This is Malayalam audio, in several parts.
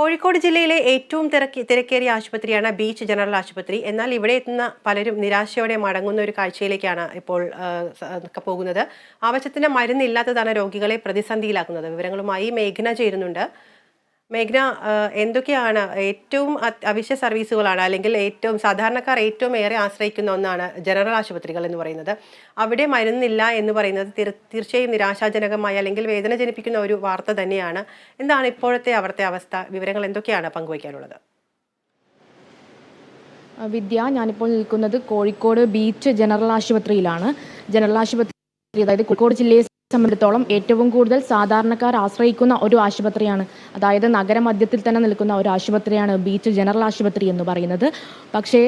കോഴിക്കോട് ജില്ലയിലെ ഏറ്റവും തിരക്കി തിരക്കേറിയ ആശുപത്രിയാണ് ബീച്ച് ജനറൽ ആശുപത്രി. എന്നാൽ ഇവിടെ എത്തുന്ന പലരും നിരാശയോടെ മടങ്ങുന്ന ഒരു കാഴ്ചയിലേക്കാണ് ഇപ്പോൾ പോകുന്നത്. ആവശ്യത്തിന് മരുന്നില്ലാത്തതാണ് രോഗികളെ പ്രതിസന്ധിയിലാക്കുന്നത്. വിവരങ്ങളുമായി മേഘന ചേരുന്നുണ്ട് മേഘ്ന എന്തൊക്കെയാണ് ഏറ്റവും അവശ്യ സർവീസുകളാണ് അല്ലെങ്കിൽ ഏറ്റവും സാധാരണക്കാർ ഏറ്റവും ഏറെ ആശ്രയിക്കുന്ന ഒന്നാണ് ജനറൽ ആശുപത്രികൾ എന്ന് പറയുന്നത്. അവിടെ മരുന്നില്ല എന്ന് പറയുന്നത് തീർച്ചയായും നിരാശാജനകമായ അല്ലെങ്കിൽ വേദന ജനിപ്പിക്കുന്ന ഒരു വാർത്ത തന്നെയാണ്. എന്താണ് ഇപ്പോഴത്തെ അവിടുത്തെ അവസ്ഥ? വിവരങ്ങൾ എന്തൊക്കെയാണ് പങ്കുവയ്ക്കാനുള്ളത്? വിദ്യ ഞാനിപ്പോൾ നിൽക്കുന്നത് കോഴിക്കോട് ബീച്ച് ജനറൽ ആശുപത്രിയിലാണ്. ജനറൽ ആശുപത്രി അതായത് കോഴിക്കോട് ജില്ലയെ സംബന്ധിച്ചിടത്തോളം ഏറ്റവും കൂടുതൽ സാധാരണക്കാർ ആശ്രയിക്കുന്ന ഒരു ആശുപത്രിയാണ്. അതായത് നഗരമധ്യത്തിൽ തന്നെ നിൽക്കുന്ന ഒരു ആശുപത്രിയാണ് ബീച്ച് ജനറൽ ആശുപത്രി എന്ന് പറയുന്നത്. പക്ഷേ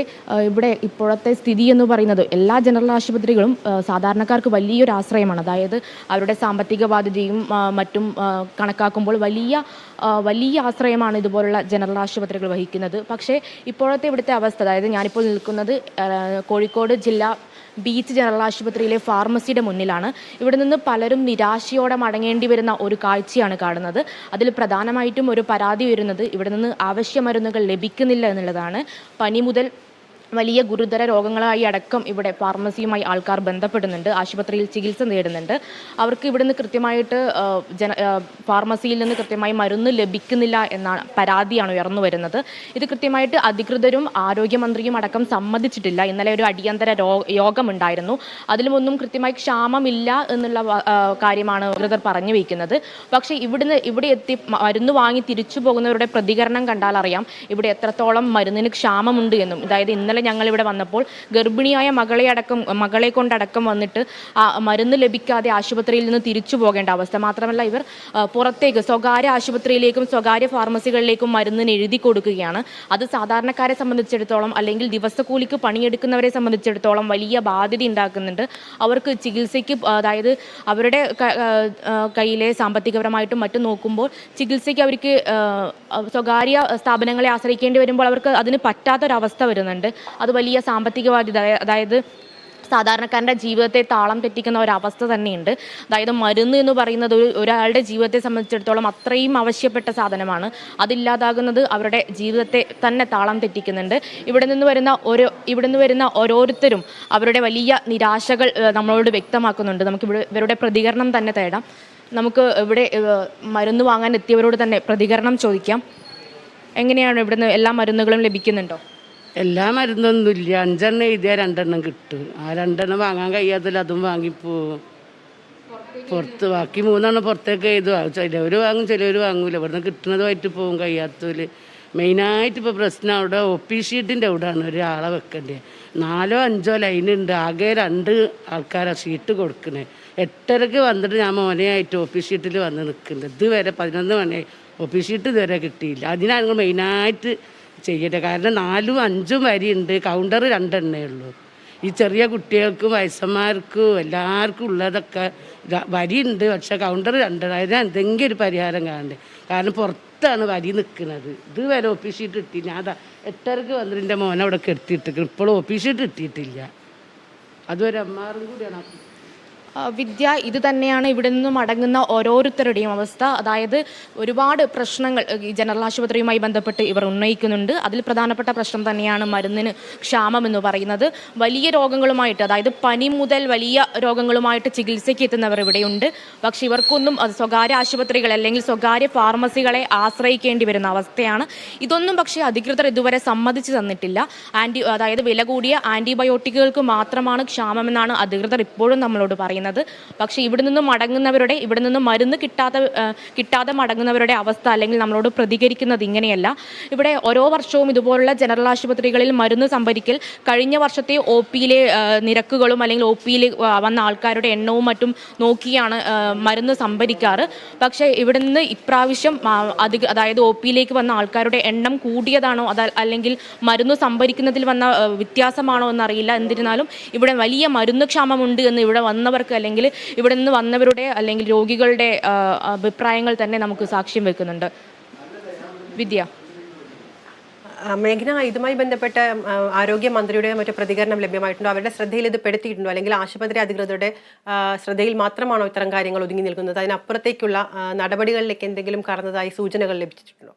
ഇവിടെ ഇപ്പോഴത്തെ സ്ഥിതി എന്ന് പറയുന്നത് എല്ലാ ജനറൽ ആശുപത്രികളും സാധാരണക്കാർക്ക് വലിയൊരു ആശ്രയമാണ്. അതായത് അവരുടെ സാമ്പത്തിക ബാധ്യതയും മറ്റും കണക്കാക്കുമ്പോൾ വലിയ വലിയ ആശ്രയമാണ് ഇതുപോലുള്ള ജനറൽ ആശുപത്രികൾ വഹിക്കുന്നത്. പക്ഷേ ഇപ്പോഴത്തെ ഇവിടുത്തെ അവസ്ഥ അതായത് ഞാനിപ്പോൾ നിൽക്കുന്നത് കോഴിക്കോട് ജില്ലാ ബീച്ച് ജനറൽ ആശുപത്രിയിലെ ഫാർമസിയുടെ മുന്നിലാണ്. ഇവിടെ നിന്ന് പലരും നിരാശയോടെ മടങ്ങേണ്ടി വരുന്ന ഒരു കാഴ്ചയാണ് കാണുന്നത്. അതിൽ പ്രധാനമായിട്ടും ഒരു പരാതി വരുന്നത് ഇവിടെ നിന്ന് ആവശ്യ മരുന്നുകൾ ലഭിക്കുന്നില്ല എന്നുള്ളതാണ്. പനി മുതൽ വലിയ ഗുരുതര രോഗങ്ങളായി അടക്കം ഇവിടെ ഫാർമസിയുമായി ആൾക്കാർ ബന്ധപ്പെടുന്നുണ്ട് ആശുപത്രിയിൽ ചികിത്സ നേടുന്നുണ്ട്. അവർക്ക് ഇവിടുന്ന് കൃത്യമായിട്ട് ജന ഫാർമസിയിൽ നിന്ന് കൃത്യമായി മരുന്ന് ലഭിക്കുന്നില്ല എന്ന പരാതിയാണ് ഉയർന്നു വരുന്നത്. ഇത് കൃത്യമായിട്ട് അധികൃതരും ആരോഗ്യമന്ത്രിയും അടക്കം സമ്മതിച്ചിട്ടില്ല. ഇന്നലെ ഒരു അടിയന്തര യോഗം യോഗമുണ്ടായിരുന്നു. അതിലുമൊന്നും കൃത്യമായി ക്ഷാമമില്ല എന്നുള്ള കാര്യമാണ് അധികൃതർ പറഞ്ഞു വയ്ക്കുന്നത് പക്ഷേ ഇവിടുന്ന് ഇവിടെ എത്തി മരുന്ന് വാങ്ങി തിരിച്ചു പോകുന്നവരുടെ പ്രതികരണം കണ്ടാൽ അറിയാം. ഇവിടെ എത്രത്തോളം മരുന്നിന് ക്ഷാമമുണ്ട് എന്നും. അതായത് ഇന്നലെ ഞങ്ങൾ ഇവിടെ വന്നപ്പോൾ ഗർഭിണിയായ മകളെ അടക്കം മകളെ കൊണ്ടടക്കം വന്നിട്ട് മരുന്ന് ലഭിക്കാതെ ആശുപത്രിയിൽ നിന്ന് തിരിച്ചു പോകേണ്ട അവസ്ഥ. മാത്രമല്ല ഇവർ പുറത്തേക്ക് സ്വകാര്യ ആശുപത്രിയിലേക്കും സ്വകാര്യ ഫാർമസികളിലേക്കും മരുന്നിന് എഴുതി കൊടുക്കുകയാണ്. അത് സാധാരണക്കാരെ സംബന്ധിച്ചിടത്തോളം അല്ലെങ്കിൽ ദിവസക്കൂലിക്ക് പണിയെടുക്കുന്നവരെ സംബന്ധിച്ചിടത്തോളം വലിയ ബാധ്യത ഉണ്ടാക്കുന്നുണ്ട്. അവർക്ക് ചികിത്സയ്ക്ക് അതായത് അവരുടെ കയ്യിലെ സാമ്പത്തികപരമായിട്ടും മറ്റും നോക്കുമ്പോൾ ചികിത്സയ്ക്ക് അവർക്ക് സ്വകാര്യ സ്ഥാപനങ്ങളെ ആശ്രയിക്കേണ്ടി വരുമ്പോൾ അവർക്ക് അതിന് പറ്റാത്തൊരവസ്ഥ വരുന്നുണ്ട്. അത് വലിയ സാമ്പത്തിക ബാധ്യത അതായത് സാധാരണക്കാരന്റെ ജീവിതത്തെ താളം തെറ്റിക്കുന്ന ഒരവസ്ഥ തന്നെയുണ്ട്. അതായത് മരുന്ന് എന്ന് പറയുന്നത് ഒരു ഒരാളുടെ ജീവിതത്തെ സംബന്ധിച്ചിടത്തോളം അത്രയും ആവശ്യപ്പെട്ട സാധനമാണ്. അതില്ലാതാകുന്നത് അവരുടെ ജീവിതത്തെ തന്നെ താളം തെറ്റിക്കുന്നുണ്ട്. ഇവിടെ നിന്ന് വരുന്ന ഓരോ ഇവിടെ നിന്ന് വരുന്ന ഓരോരുത്തരും അവരുടെ വലിയ നിരാശകൾ നമ്മളോട് വ്യക്തമാക്കുന്നുണ്ട്. നമുക്ക് ഇവിടെ ഇവരുടെ പ്രതികരണം തന്നെ തേടാം. നമുക്ക് ഇവിടെ മരുന്ന് വാങ്ങാൻ എത്തിയവരോട് തന്നെ പ്രതികരണം ചോദിക്കാം. എങ്ങനെയാണ് ഇവിടുന്ന് എല്ലാ മരുന്നുകളും ലഭിക്കുന്നുണ്ടോ? എല്ലാ മരുന്നൊന്നുമില്ല അഞ്ചെണ്ണം എഴുതിയാൽ രണ്ടെണ്ണം കിട്ടും. ആ രണ്ടെണ്ണം വാങ്ങാൻ കഴിയാത്തില്ല അതും വാങ്ങിപ്പോവും. പുറത്ത് ബാക്കി മൂന്നെണ്ണം പുറത്തേക്ക് എഴുതുക ചിലവർ വാങ്ങും ചിലവർ വാങ്ങൂല. ഇവിടുന്ന് കിട്ടുന്നതുമായിട്ട് പോകും കഴിയാത്തതിൽ മെയിനായിട്ട് ഇപ്പോൾ പ്രശ്നം അവിടെ ഒ പി ഷീറ്റിന്റെ അവിടെയാണ് ഒരാളെ വെക്കേണ്ടത്. നാലോ അഞ്ചോ ലൈനുണ്ട്. ആകെ രണ്ട് ആൾക്കാരാണ് ഷീറ്റ് കൊടുക്കുന്നത് എട്ടരക്ക് വന്നിട്ട് ഞാൻ മോനെയായിട്ട് ഒ പി ഷീറ്റിൽ വന്ന് നിൽക്കുന്നത് ഇതുവരെ പതിനൊന്ന് മണിയായി ഒ പി ഷീറ്റ് ഇതുവരെ കിട്ടിയില്ല. അതിനാണ് മെയിനായിട്ട് ചെയ്യട്ടെ. കാരണം നാലും അഞ്ചും വരിയുണ്ട്. കൗണ്ടർ രണ്ടെണ്ണേ ഉള്ളൂ. ഈ ചെറിയ കുട്ടികൾക്കും വയസ്സന്മാർക്കും എല്ലാവർക്കും ഉള്ളതൊക്കെ വരിയുണ്ട്. പക്ഷെ കൗണ്ടർ രണ്ടെണ്ണം അതിന് എന്തെങ്കിലും ഒരു പരിഹാരം കാണണ്ടേ? കാരണം പുറത്താണ് വരി നിൽക്കുന്നത്. ഇതുവരെ ഓഫീസ് ഷീറ്റ് കിട്ടി ഞാൻ എട്ടരക്ക് വന്നിട്ട് എന്റെ മോനെ അവിടെ കെടുത്തിയിട്ട് ഇപ്പോഴും ഓഫീസ് ഷീറ്റ് കിട്ടിയിട്ടില്ല അതൊരു അമ്മാറും കൂടിയാണ് വിദ്യ ഇത് തന്നെയാണ് ഇവിടെ നിന്നും അടങ്ങുന്ന ഓരോരുത്തരുടെയും അവസ്ഥ. അതായത് ഒരുപാട് പ്രശ്നങ്ങൾ ഈ ജനറൽ ആശുപത്രിയുമായി ബന്ധപ്പെട്ട് ഇവർ ഉന്നയിക്കുന്നുണ്ട്. അതിൽ പ്രധാനപ്പെട്ട പ്രശ്നം തന്നെയാണ് മരുന്നിന് ക്ഷാമം എന്ന് പറയുന്നത്. വലിയ രോഗങ്ങളുമായിട്ട് അതായത് പനി മുതൽ വലിയ രോഗങ്ങളുമായിട്ട് ചികിത്സയ്ക്ക് എത്തുന്നവർ ഇവിടെയുണ്ട്. പക്ഷേ ഇവർക്കൊന്നും അത് സ്വകാര്യ ആശുപത്രികൾ അല്ലെങ്കിൽ സ്വകാര്യ ഫാർമസികളെ ആശ്രയിക്കേണ്ടി വരുന്ന അവസ്ഥയാണ്. ഇതൊന്നും പക്ഷേ അധികൃതർ ഇതുവരെ സമ്മതിച്ചു തന്നിട്ടില്ല. ആന്റി അതായത് വില കൂടിയ ആന്റിബയോട്ടിക്കുകൾക്ക് മാത്രമാണ് ക്ഷാമമെന്നാണ് അധികൃതർ ഇപ്പോഴും നമ്മളോട് പറയുന്നത്. പക്ഷേ ഇവിടെ നിന്ന് മടങ്ങുന്നവരുടെ ഇവിടെ നിന്ന് മരുന്ന് കിട്ടാതെ കിട്ടാതെ മടങ്ങുന്നവരുടെ അവസ്ഥ അല്ലെങ്കിൽ നമ്മളോട് പ്രതികരിക്കുന്നത് ഇങ്ങനെയല്ല. ഇവിടെ ഓരോ വർഷവും ഇതുപോലുള്ള ജനറൽ ആശുപത്രികളിൽ മരുന്ന് സംഭരിക്കൽ കഴിഞ്ഞ വർഷത്തെ ഒ പിയിലെ നിരക്കുകളും അല്ലെങ്കിൽ ഒ പിയിൽ വന്ന ആൾക്കാരുടെ എണ്ണവും മറ്റും നോക്കിയാണ് മരുന്ന് സംഭരിക്കാറ്. പക്ഷേ ഇവിടെ നിന്ന് ഇപ്രാവശ്യം അധിക അതായത് ഒ പിയിലേക്ക് വന്ന ആൾക്കാരുടെ എണ്ണം കൂടിയതാണോ അത് അല്ലെങ്കിൽ മരുന്ന് സംഭരിക്കുന്നതിൽ വന്ന വ്യത്യാസമാണോ എന്നറിയില്ല. എന്നിരുന്നാലും ഇവിടെ വലിയ മരുന്ന് ക്ഷാമമുണ്ട് എന്ന് ഇവിടെ വന്നവർക്ക് അല്ലെങ്കിൽ ഇവിടെ നിന്ന് വന്നവരുടെ അല്ലെങ്കിൽ രോഗികളുടെ അഭിപ്രായങ്ങൾ തന്നെ നമുക്ക് സാക്ഷ്യം വെക്കുന്നുണ്ട്. വിദ്യ. മേഘന ഇതുമായി ബന്ധപ്പെട്ട ആരോഗ്യമന്ത്രിയുടെ മറ്റു പ്രതികരണം ലഭ്യമായിട്ടുണ്ടോ? അവരുടെ ശ്രദ്ധയിൽ ഇത് പെടുത്തിയിട്ടുണ്ടോ? അല്ലെങ്കിൽ ആശുപത്രി അധികൃതരുടെ ശ്രദ്ധയിൽ മാത്രമാണോ ഇത്തരം കാര്യങ്ങൾ ഒതുങ്ങി നിൽക്കുന്നത്? അതിനപ്പുറത്തേക്കുള്ള നടപടികളിലേക്ക് എന്തെങ്കിലും കടന്നതായി സൂചനകൾ ലഭിച്ചിട്ടുണ്ടോ?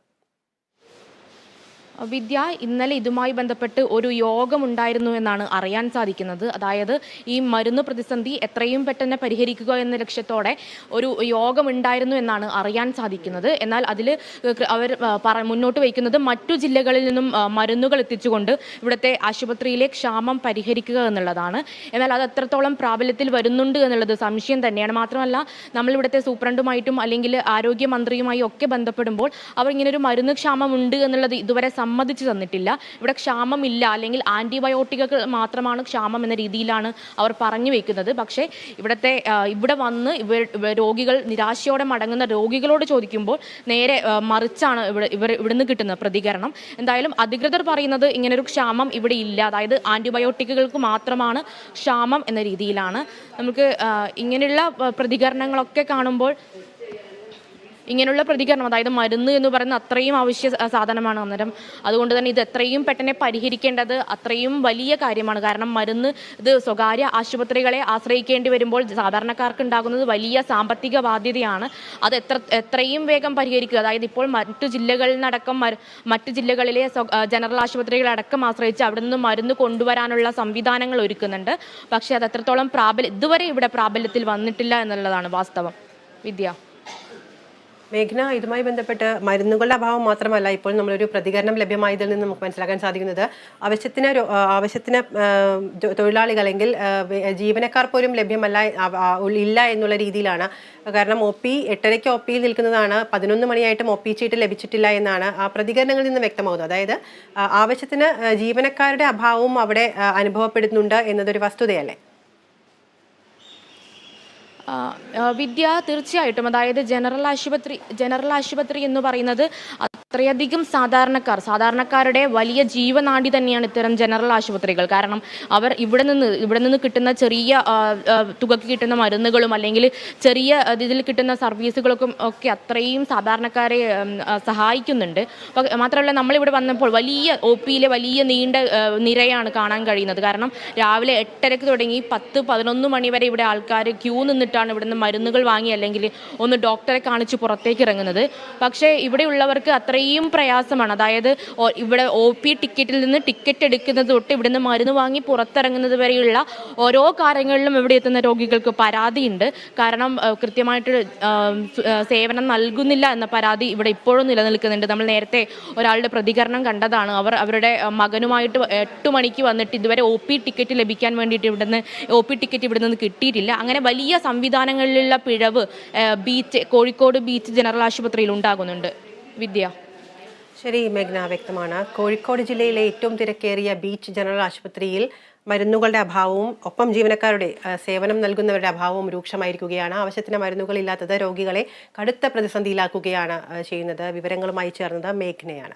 വിദ്യ ഇന്നലെ ഇതുമായി ബന്ധപ്പെട്ട് ഒരു യോഗം ഉണ്ടായിരുന്നു എന്നാണ് അറിയാൻ സാധിക്കുന്നത്. അതായത് ഈ മരുന്ന് പ്രതിസന്ധി എത്രയും പെട്ടെന്ന് പരിഹരിക്കുക എന്ന ലക്ഷ്യത്തോടെ ഒരു യോഗം ഉണ്ടായിരുന്നു എന്നാണ് അറിയാൻ സാധിക്കുന്നത്. എന്നാൽ അതിൽ അവർ മുന്നോട്ട് വയ്ക്കുന്നത് മറ്റു ജില്ലകളിൽ നിന്നും മരുന്നുകൾ എത്തിച്ചുകൊണ്ട് ഇവിടുത്തെ ആശുപത്രിയിലെ ക്ഷാമം പരിഹരിക്കുക എന്നുള്ളതാണ്. എന്നാൽ അത് എത്രത്തോളം പ്രാബല്യത്തിൽ വരുന്നുണ്ട് എന്നുള്ളത് സംശയം തന്നെയാണ്. മാത്രമല്ല നമ്മൾ ഇവിടുത്തെ സൂപ്രണ്ടുമായിട്ടും അല്ലെങ്കിൽ ആരോഗ്യമന്ത്രിയുമായി ഒക്കെ ബന്ധപ്പെടുമ്പോൾ അവർ ഇങ്ങനെ ഒരു മരുന്ന് ക്ഷാമം ഉണ്ട് എന്നുള്ളത് ഇതുവരെ സമ്മതിച്ചു തന്നിട്ടില്ല. ഇവിടെ ക്ഷാമമില്ല. അല്ലെങ്കിൽ ആന്റിബയോട്ടിക്കുകൾ മാത്രമാണ് ക്ഷാമം എന്ന രീതിയിലാണ് അവർ പറഞ്ഞു വെക്കുന്നത്. പക്ഷേ ഇവിടുത്തെ ഇവിടെ വന്ന് ഇവർ രോഗികൾ നിരാശയോടെ മടങ്ങുന്ന രോഗികളോട് ചോദിക്കുമ്പോൾ നേരെ മറിച്ചാണ് ഇവിടെ ഇവർ ഇവിടുന്ന് കിട്ടുന്ന പ്രതികരണം. എന്തായാലും അധികൃതർ പറയുന്നത് ഇങ്ങനൊരു ക്ഷാമം ഇവിടെ ഇല്ല. അതായത് ആന്റിബയോട്ടിക്കുകൾക്ക് മാത്രമാണ് ക്ഷാമം എന്ന രീതിയിലാണ്. നമുക്ക് ഇങ്ങനെയുള്ള പ്രതികരണങ്ങളൊക്കെ കാണുമ്പോൾ ഇങ്ങനെയുള്ള പ്രതികരണം അതായത് മരുന്ന് എന്ന് പറയുന്ന അത്രയും അവശ്യ സാധനമാണ് അന്നേരം. അതുകൊണ്ട് തന്നെ ഇത് എത്രയും പെട്ടെന്ന് പരിഹരിക്കേണ്ടത് അത്രയും വലിയ കാര്യമാണ്. കാരണം മരുന്ന് ഇത് സ്വകാര്യ ആശുപത്രികളെ ആശ്രയിക്കേണ്ടി വരുമ്പോൾ സാധാരണക്കാർക്ക് ഉണ്ടാകുന്നത് വലിയ സാമ്പത്തിക ബാധ്യതയാണ്. അത് എത്ര എത്രയും വേഗം പരിഹരിക്കുക. അതായത് ഇപ്പോൾ മറ്റു ജില്ലകളിൽ നിന്നടക്കം മറ്റു ജില്ലകളിലെ ജനറൽ ആശുപത്രികളടക്കം ആശ്രയിച്ച് അവിടെ നിന്ന് മരുന്ന് കൊണ്ടുവരാനുള്ള സംവിധാനങ്ങൾ ഒരുക്കുന്നുണ്ട്. പക്ഷേ അത് എത്രത്തോളം പ്രാബല്യം ഇതുവരെ ഇവിടെ പ്രാബല്യത്തിൽ വന്നിട്ടില്ല എന്നുള്ളതാണ് വാസ്തവം. വിദ്യ. മേഘന ഇതുമായി ബന്ധപ്പെട്ട് മരുന്നുകളുടെ അഭാവം മാത്രമല്ല ഇപ്പോൾ നമ്മളൊരു പ്രതികരണം ലഭ്യമായതിൽ നിന്ന് നമുക്ക് മനസ്സിലാക്കാൻ സാധിക്കുന്നത്. ആവശ്യത്തിന് ആവശ്യത്തിന് അല്ലെങ്കിൽ ജീവനക്കാർ പോലും ലഭ്യമല്ല ഇല്ല എന്നുള്ള രീതിയിലാണ്. കാരണം ഒ പി എട്ടരയ്ക്ക് ഒ പിയിൽ നിൽക്കുന്നതാണ് പതിനൊന്ന് മണിയായിട്ടും ഒ പി ചീട്ട് ലഭിച്ചിട്ടില്ല എന്നാണ് ആ പ്രതികരണങ്ങളിൽ നിന്ന് വ്യക്തമാവുന്നത്. അതായത് ആവശ്യത്തിന് ജീവനക്കാരുടെ അഭാവവും അവിടെ അനുഭവപ്പെടുന്നുണ്ട് എന്നതൊരു വസ്തുതയല്ലേ? വിദ്യ തീർച്ചയായിട്ടും. അതായത് ജനറൽ ആശുപത്രി ജനറൽ ആശുപത്രി എന്ന് പറയുന്നത് അത്രയധികം സാധാരണക്കാർ സാധാരണക്കാരുടെ വലിയ ജീവനാടി തന്നെയാണ് ഇത്തരം ജനറൽ ആശുപത്രികൾ. കാരണം അവർ ഇവിടെ നിന്ന് ഇവിടെ നിന്ന് കിട്ടുന്ന ചെറിയ തുകയ്ക്ക് കിട്ടുന്ന മരുന്നുകളും അല്ലെങ്കിൽ ചെറിയ ഇതിൽ കിട്ടുന്ന സർവീസുകളൊക്കെ ഒക്കെ അത്രയും സാധാരണക്കാരെ സഹായിക്കുന്നുണ്ട്. മാത്രമല്ല നമ്മളിവിടെ വന്നപ്പോൾ വലിയ ഒ പിയിലെ വലിയ നീണ്ട നിരയാണ് കാണാൻ കഴിയുന്നത്. കാരണം രാവിലെ എട്ടരക്ക് തുടങ്ങി പത്ത് പതിനൊന്ന് മണി വരെ ഇവിടെ ആൾക്കാർ ക്യൂ നിന്നിട്ടാണ് ഇവിടുന്ന് മരുന്നുകൾ വാങ്ങി അല്ലെങ്കിൽ ഒന്ന് ഡോക്ടറെ കാണിച്ച് പുറത്തേക്ക് ഇറങ്ങുന്നത്. പക്ഷേ ഇവിടെയുള്ളവർക്ക് അത്രയും പ്രയാസമാണ്. അതായത് ഇവിടെ ഒ പി ടിക്കറ്റിൽ നിന്ന് ടിക്കറ്റ് എടുക്കുന്നത് തൊട്ട് ഇവിടുന്ന് മരുന്ന് വാങ്ങി പുറത്തിറങ്ങുന്നത് വരെയുള്ള ഓരോ കാര്യങ്ങളിലും ഇവിടെ എത്തുന്ന രോഗികൾക്ക് പരാതിയുണ്ട്. കാരണം കൃത്യമായിട്ട് സേവനം നൽകുന്നില്ല എന്ന പരാതി ഇവിടെ ഇപ്പോഴും നിലനിൽക്കുന്നുണ്ട്. നമ്മൾ നേരത്തെ ഒരാളുടെ പ്രതികരണം കണ്ടതാണ്. അവർ അവരുടെ മകനുമായിട്ട് എട്ട് മണിക്ക് വന്നിട്ട് ഇതുവരെ ഒ പി ടിക്കറ്റ് ലഭിക്കാൻ വേണ്ടിയിട്ട് ഇവിടുന്ന് ഒ പി ടിക്കറ്റ് ഇവിടെ നിന്ന് കിട്ടിയിട്ടില്ല. അങ്ങനെ വലിയ സംവിധാനങ്ങളിലുള്ള പിഴവ് ബീച്ച് കോഴിക്കോട് ബീച്ച് ജനറൽ ആശുപത്രിയിൽ ഉണ്ടാകുന്നുണ്ട്. വിദ്യ. ശരി മേഘ്ന വ്യക്തമാണ്. കോഴിക്കോട് ജില്ലയിലെ ഏറ്റവും തിരക്കേറിയ ബീച്ച് ജനറൽ ആശുപത്രിയിൽ മരുന്നുകളുടെ അഭാവവും ഒപ്പം ജീവനക്കാരുടെ സേവനം നൽകുന്നവരുടെ അഭാവവും രൂക്ഷമായിരിക്കുകയാണ്. ആവശ്യത്തിന് മരുന്നുകൾ ഇല്ലാത്തത് രോഗികളെ കടുത്ത പ്രതിസന്ധിയിലാക്കുകയാണ് ചെയ്യുന്നത്. വിവരങ്ങളുമായി ചേർന്നത് മേഘ്നയാണ്.